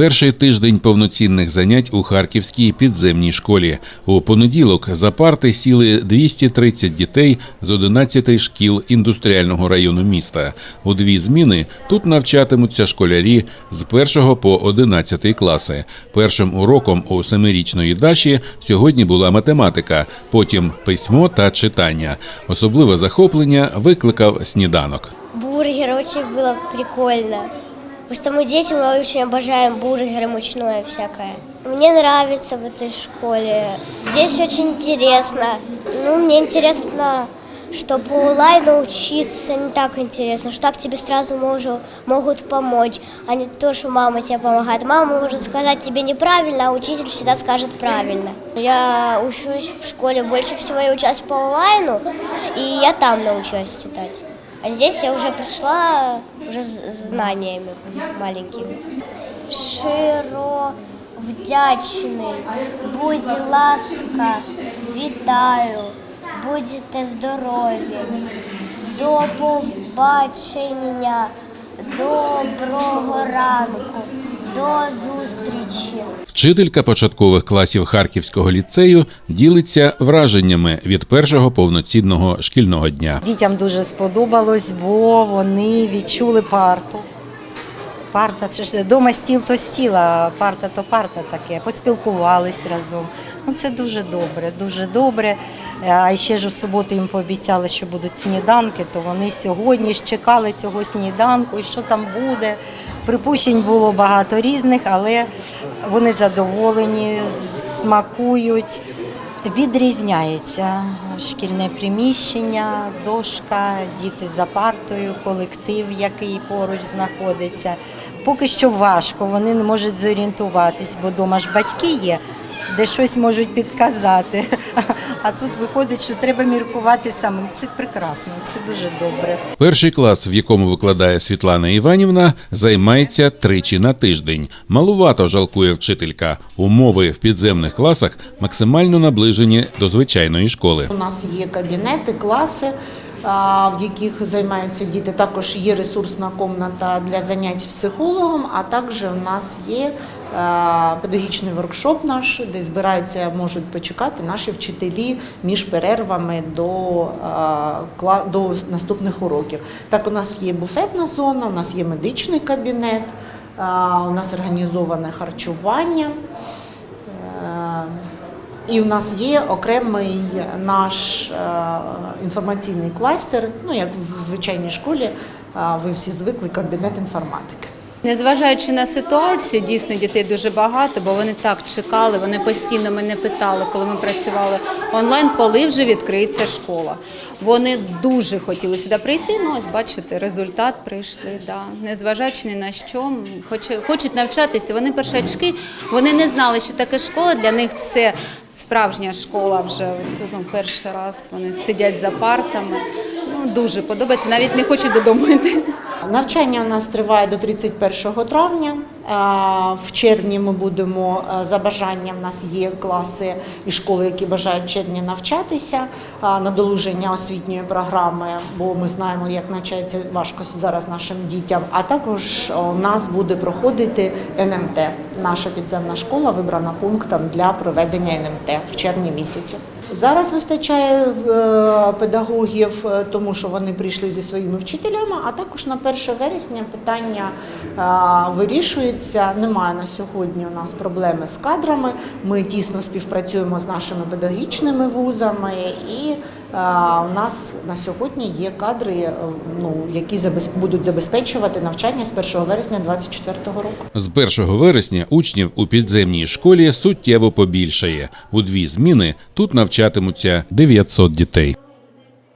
Перший тиждень повноцінних занять у харківській підземній школі. У понеділок за парти сіли 230 дітей з 11 шкіл індустріального району міста. У дві зміни тут навчатимуться школярі з 1 по 11 класи. Першим уроком у семирічної Даші сьогодні була математика, потім письмо та читання. Особливе захоплення викликав сніданок. Бургер очень было прикольно. Потому что мы дети, мы очень обожаем бургеры, мучное всякое. Мне нравится в этой школе. Здесь очень интересно. Ну, мне интересно, что по онлайну учиться не так интересно, что так тебе сразу можу- могут помочь, а не то, что мама тебе помогает. Мама может сказать тебе неправильно, а учитель всегда скажет правильно. Я учусь в школе, больше всего я учусь по онлайну, и я там научилась читать. А здесь я уже пришла уже с знаниями маленькими. Широ вдячний, будь ласка, вітаю, будьте здорові. До побачення, доброго ранку, до зустрічі. Вчителька початкових класів Харківського ліцею ділиться враженнями від першого повноцінного шкільного дня. Дітям дуже сподобалось, бо вони відчули парту. Парта це ж дома стіл то стіл, а парта то парта таке. Поспілкувались разом. Ну це дуже добре, дуже добре. А ще ж у суботу їм пообіцяли, що будуть сніданки, то вони сьогодні ж чекали цього сніданку, і що там буде. Припущень було багато різних, але вони задоволені, смакують. Відрізняється шкільне приміщення, дошка, діти за партою, колектив, який поруч знаходиться. Поки що важко, вони не можуть зорієнтуватись, бо дома ж батьки є, де щось можуть підказати. А тут виходить, що треба міркувати самим. Це прекрасно, це дуже добре. Перший клас, в якому викладає Світлана Іванівна, займається тричі на тиждень. Малувато жалкує вчителька. Умови в підземних класах максимально наближені до звичайної школи. У нас є кабінети, класи, в яких займаються діти. Також є ресурсна кімната для занять з психологом, а також у нас є педагогічний воркшоп наш, де збираються, можуть почекати наші вчителі між перервами до, а, до наступних уроків. Так, у нас є буфетна зона, у нас є медичний кабінет, у нас організоване харчування. Е, І в нас є окремий наш е, інформаційний кластер, ну як в звичайній школі, е, ви всі звикли кабінет інформатики. Незважаючи на ситуацію, дійсно дітей дуже багато, бо вони так чекали, вони постійно мене питали, коли ми працювали онлайн, коли вже відкриється школа. Вони дуже хотіли сюди прийти. Ну, ось бачите, результат прийшли. Да. Незважаючи ні на що, хоче- хочуть навчатися. Вони першачки, вони не знали, що таке школа. Для них це справжня школа вже ну, перший раз. Вони сидять за партами. Ну, дуже подобається, навіть не хочуть додому йти. Навчання у нас триває до 31 травня. Е, В червні ми будемо е, за бажанням. У нас є класи і школи, які бажають в червні навчатися е, на долуження освітньої програми, бо ми знаємо, як навчається важко зараз нашим дітям. А також у нас буде проходити НМТ. Наша підземна школа вибрана пунктом для проведення НМТ в червні місяці. Зараз вистачає педагогів, тому що вони прийшли зі своїми вчителями, а також на 1 вересня питання е, вирішується. Немає на сьогодні у нас проблеми з кадрами. Ми тісно співпрацюємо з нашими педагогічними вузами, і е, у нас на сьогодні є кадри, е, ну, які будуть забезпечувати навчання з 1 вересня 2024 року. З 1 вересня учнів у підземній школі суттєво побільшає. У дві зміни тут навчатимуться 900 дітей.